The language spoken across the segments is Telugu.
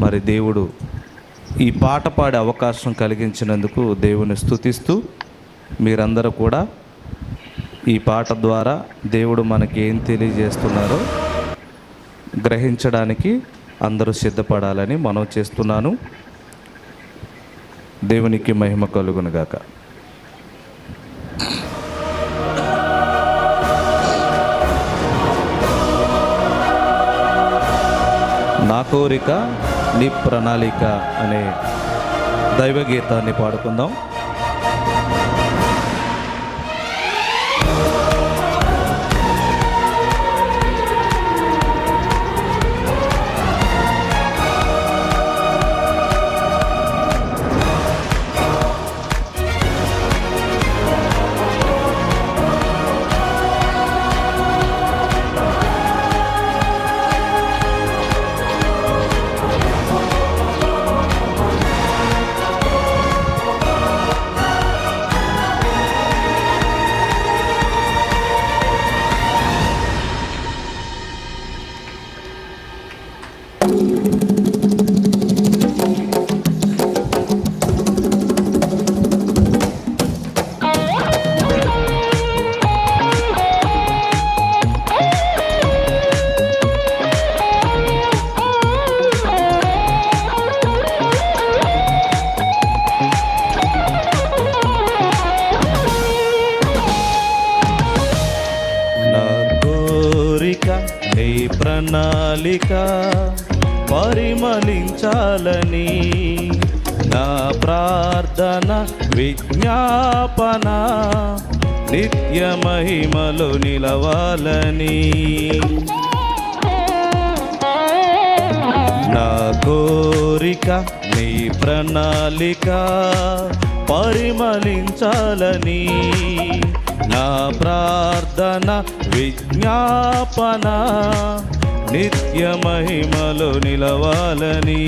మరి దేవుడు ఈ పాట పాడే అవకాశం కలిగించినందుకు దేవుని స్థుతిస్తూ మీరందరూ కూడా ఈ పాట ద్వారా దేవుడు మనకి ఏం తెలియజేస్తున్నారో గ్రహించడానికి అందరూ సిద్ధపడాలని మనం చేస్తున్నాను. దేవునికి మహిమ కలుగునుగాక నా కోరిక నీ ప్రణాళిక అనే దైవ గీతాన్ని పాడుకుందాం. ప్రణాళిక పరిమళించాలని నా ప్రార్థన విజ్ఞాపన నిత్య మహిమలు నిలవాలని. నా కోరిక నీ ప్రణాళిక పరిమళించాలని. నా ప్రార్థన విజ్ఞాపన నిత్య మహిమలో నిలవాలని.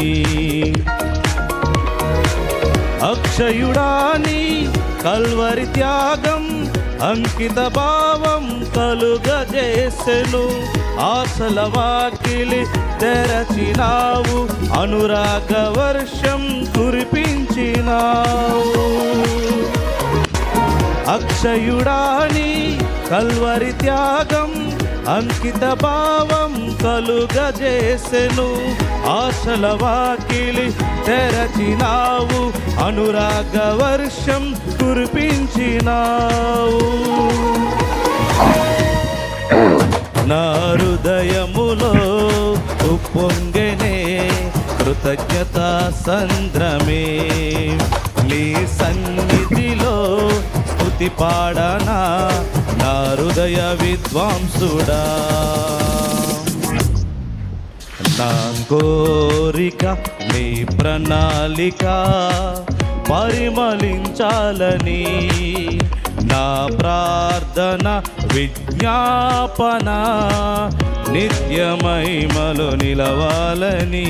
అక్షయుడాని కల్వరి త్యాగం అంకిత భావం కలుగజేసెను. ఆశల వాకిలి తెరచినావు అనురాగ వర్షం కురిపించినావు. అక్షయుడాని కల్వరి త్యాగం అంకిత భావం కలుగజేసెను. ఆశల వాకిలి తెరచినావు. అనురాగ వర్షం కురిపించినావు. నా హృదయములో ఉప్పొంగనే కృతజ్ఞత సంద్రమే. నీ సన్నిధిలో స్థుతి పాడనా నా హృదయ విద్వాంసుడా. నా కోరిక నీ ప్రణాళిక పరిమళించాలని నా ప్రార్థన విజ్ఞాపన నిత్య నిలవాలని.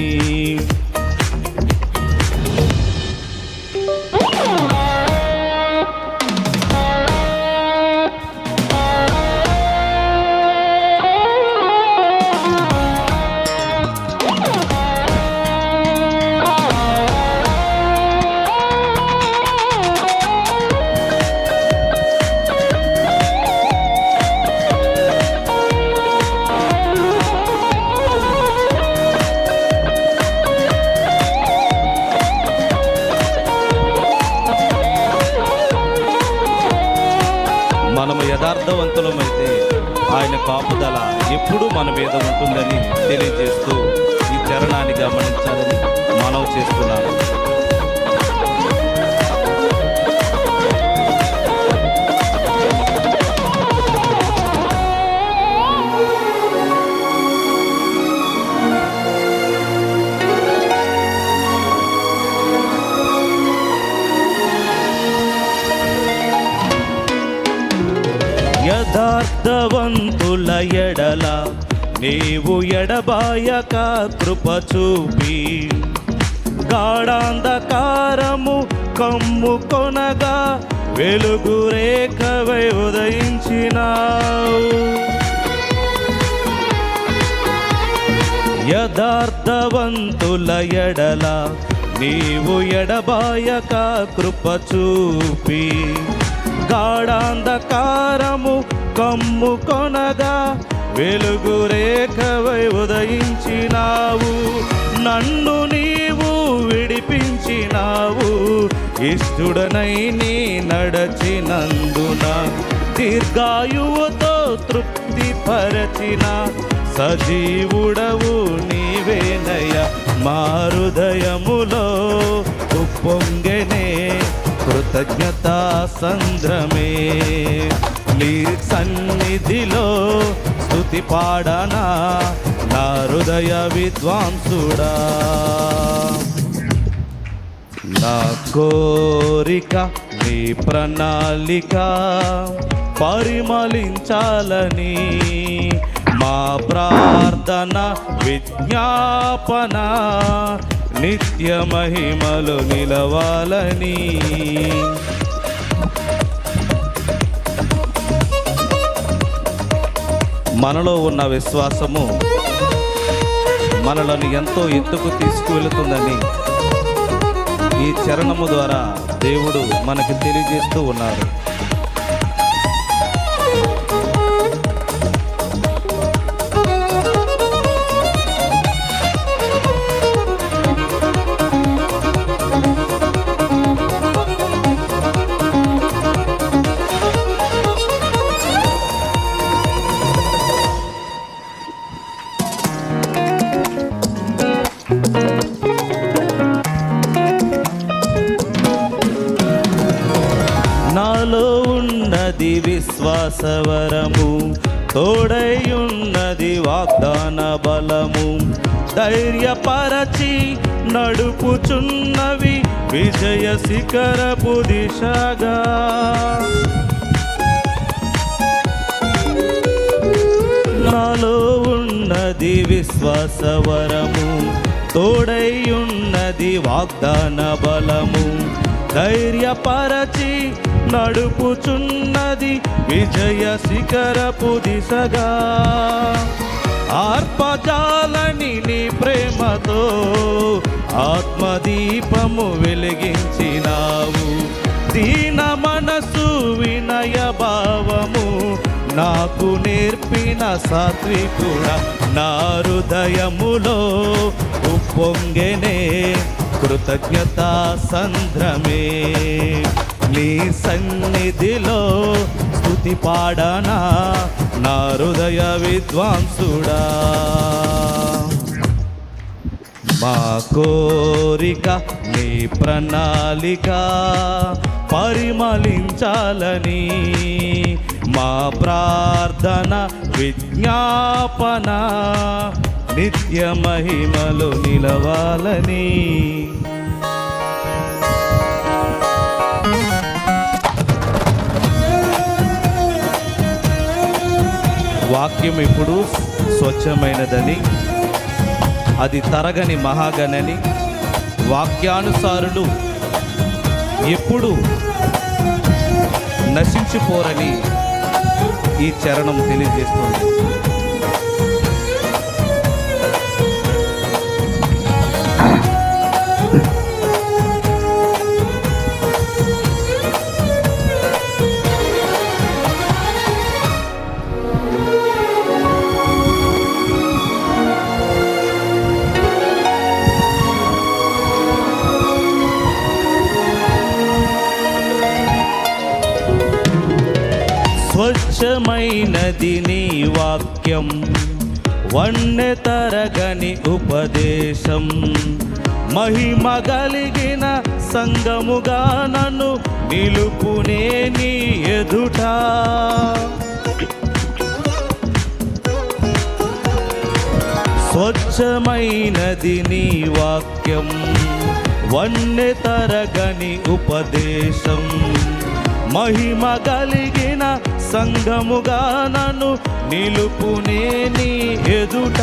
యథార్థవంతులమైతే ఆయన కాపుదల ఎప్పుడూ మన మీద ఉంటుందని తెలియజేస్తూ ఈ చరణాన్ని గమనించాలని మనవి చేస్తున్నాను. యథార్థవంతుల ఎడల నీవు ఎడబాయక కృప చూపి. గాఢాంధకారము కమ్ము కొనగా వెలుగు రేఖవై ఉదయించినావు. యథార్థవంతుల ఎడల నీవు ఎడబాయక కృప చూపి. గాఢాంధకారము కమ్ము కొనగా వెలుగు రేఖవై ఉదయించినావు. నన్ను నీవు విడిపించినావు. ఇష్టుడనై నీ నడచినందున దీర్ఘాయువుతో తృప్తి పరచిన సజీవుడవు నీవేనయ మా హృదయములో ఉప్పొంగనే కృతజ్ఞతా సంద్రమే. నీ సన్నిధిలో స్థుతి పాడనా? నా హృదయ విద్వాంసుడా. నా కోరిక నీ ప్రణాళిక పరిమళించాలని మా ప్రార్థన విజ్ఞాపన నిత్య మహిమలు నిలవాలని మనలో ఉన్న విశ్వాసము మనలను ఎంతో ఎత్తుకు తీసుకువెళుతుందని ఈ చరణము ద్వారా దేవుడు మనకి తెలియజేస్తూ ఉన్నారు. ఉన్నది విశ్వాసవరము తోడై ఉన్నది వాగ్దాన బలము. ధైర్యపరచి నడుపుచున్నవి విజయ శిఖరపు దిశగా నాలో ఉన్నది విశ్వాసవరము తోడై ఉన్నది వాగ్దాన బలము. ధైర్యపరచి నడుపుచున్నది విజయ శిఖరపు దిశగా ఆర్పజాలని నీ ప్రేమతో ఆత్మదీపము వెలిగించినావు. దీన మనసు వినయ భావము నాకు నేర్పిన సాత్వికుడ నా హృదయములో ఉప్పొంగెనే కృతజ్ఞతా సంద్రమే. నీ సన్నిధిలో స్థుతి పాడనా? నా హృదయ విద్వాంసుడా. మా కోరిక నీ ప్రణాళిక పరిమళించాలని. మా ప్రార్థన విజ్ఞాపన నిత్య మహిమలు నిలవాలని. వాక్యం ఇప్పుడు స్వచ్ఛమైనదని అది తరగని మహాగణని వాక్యానుసారులు ఎప్పుడు నశించిపోరని ఈ చరణం తెలియజేస్తుంది. స్వచ్ఛమైనది నీ వాక్యం. వన్నె తరగని ఉపదేశం. మహిమ కలిగిన సంగముగా నన్ను నిలుపునే నీ ఎదుట. స్వచ్ఛమైనది నీ వాక్యం. వన్నె తరగని ఉపదేశం. మహిమ కలిగిన సంఘముగా నన్ను నిలుపునే నీ ఎదుట.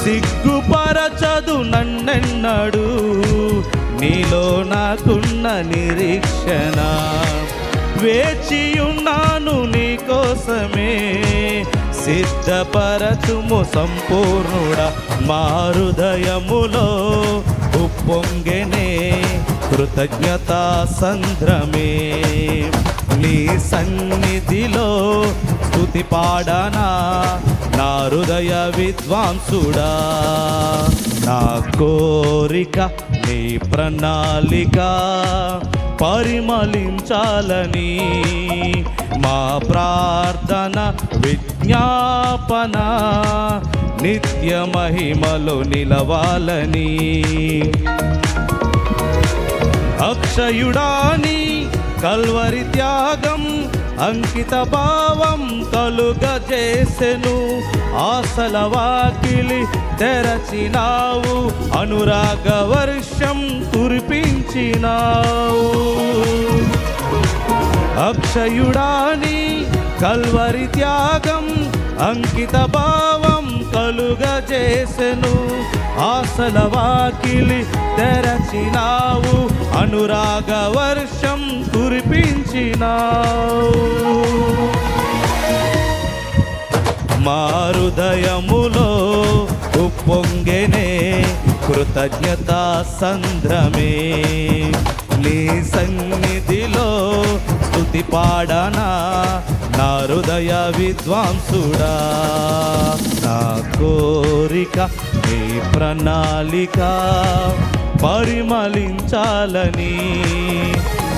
సిగ్గుపరచదు నన్నెన్నడు నీలో నాకున్న నిరీక్షణ. వేచియున్నాను నీ కోసమే సిద్ధపరచుము సంపూర్ణుడ మారుదయములో ఉప్పొంగెనే కృతజ్ఞతా సంద్రమే. నీ సన్నిధిలో స్థుతి పాడనా. నా హృదయ విద్వాంసుడా. నా కోరిక నీ ప్రణాళిక పరిమళించాలని. మా ప్రార్థన విజ్ఞాపన. నిత్య మహిమలో నిలవాలని. అక్షయుడాని కల్వరి త్యాగం అంకిత భావం కలుగజేసెను. ఆశల వాకిలి తెరచినావు అనురాగ వర్షం కురిపించినావు. అక్షయుడాని కల్వరి త్యాగం అంకిత భావం కలుగజేసెను. ఆశల వాకిలి తెరచినావు. అనురాగ వర్షం కురిపించినావు. మారుదయములో ఉప్పొంగెనే కృతజ్ఞతా సంద్రమే. నీ సన్నిధిలో స్థుతి పాడనా నా హృదయ విద్వాంసుడా నా కోరిక నీ ప్రణాళిక పరిమళించాలని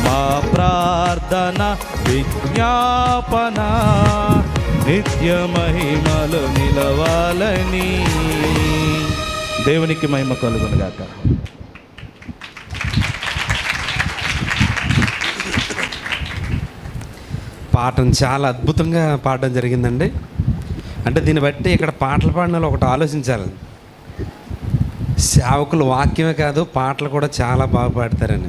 మా ప్రార్థన విజ్ఞాపన నిత్య మహిమలు నిలవాలని. దేవునికి మహిమ కలుగునుగాక. పాటను చాలా అద్భుతంగా పాడడం జరిగిందండి. అంటే దీన్ని బట్టి ఇక్కడ పాటలు పాడిన ఒకటి ఆలోచించాలి సేవకులు వాక్యమే కాదు పాటలు కూడా చాలా బాగా పాడతారని